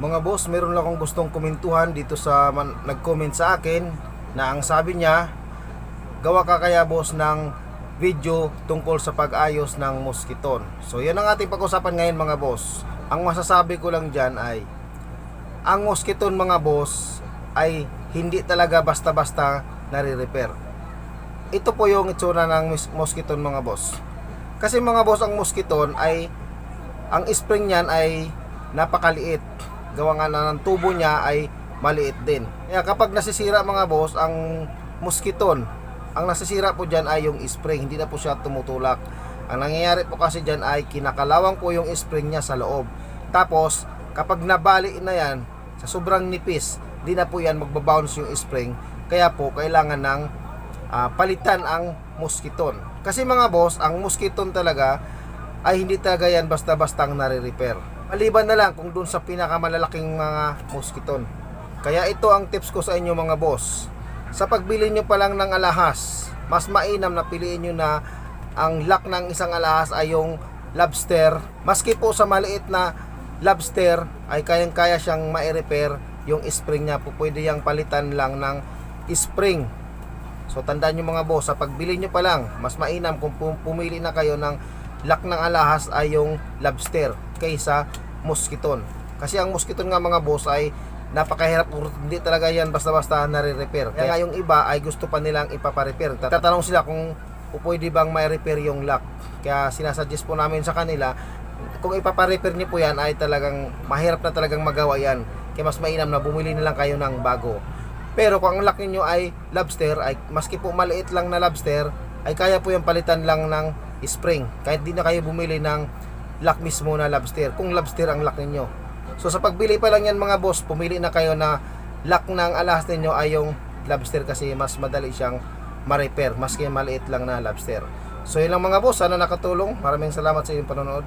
Mga boss, meron lang akong gustong komentuhan dito sa man, nag-comment sa akin na ang sabi niya, gawa ka kaya boss ng video tungkol sa pag-ayos ng mosquiton. So yan ang ating pag-usapan ngayon mga boss. Ang masasabi ko lang dyan ay, ang mosquiton mga boss ay hindi talaga basta-basta nare-repair. Ito po yung itsura ng mos- mosquiton mga boss. Kasi mga boss, ang mosquiton ay, ang spring niyan ay napakaliit gawa nga na ng tubo niya ay maliit din. Kaya kapag nasisira mga boss, ang mosquiton, ang nasisira po dyan ay yung spring, hindi na po siya tumutulak. Ang nangyayari po kasi dyan ay kinakalawang po yung spring niya sa loob. Tapos, kapag nabali na yan, sa sobrang nipis, di na po yan magbabounce yung spring. Kaya po, kailangan ng ah, palitan ang mosquiton. Kasi mga boss, ang mosquiton talaga ay hindi talaga yan basta-bastang nare-repair. Maliban na lang kung dun sa pinakamalalaking mga mosquiton. Kaya ito ang tips ko sa inyo mga boss. Sa pagbili nyo pa lang ng alahas, mas mainam na piliin nyo na ang lock ng isang alahas ay yung lobster. Maski po sa maliit na lobster ay kayang-kaya siyang ma-repair yung spring niya po pwede yang palitan lang ng spring So tandaan nyo mga boss, sa pagbili nyo pa lang, mas mainam kung pu- pumili na kayo ng lock ng alahas ay yung lobster kaysa mosquiton. Kasi ang mosquiton nga mga boss ay napakahirap, hindi talaga yan basta-basta nare-repair. Kaya nga yung iba ay gusto pa nilang ipaparepair. Tatanong sila kung pwede bang may repair yung lock. Kaya sinasuggest po namin sa kanila, kung ipaparepair niyo po yan ay talagang mahirap na talagang magawa yan. Kaya mas mainam na bumili na lang kayo ng bago. Pero kung ang lock ninyo ay lobster, ay maski po maliit lang na lobster, ay kaya po yung palitan lang ng spring. Kahit di na kayo bumili ng lock mismo na lobster. Kung lobster ang lock ninyo. So sa pagbili pa lang yan mga boss, pumili na kayo na lock ng alahas ninyo ay yung lobster kasi mas madali siyang ma-repair maski maliit lang na lobster. So yun lang mga boss, sana nakatulong. Maraming salamat sa inyong panonood.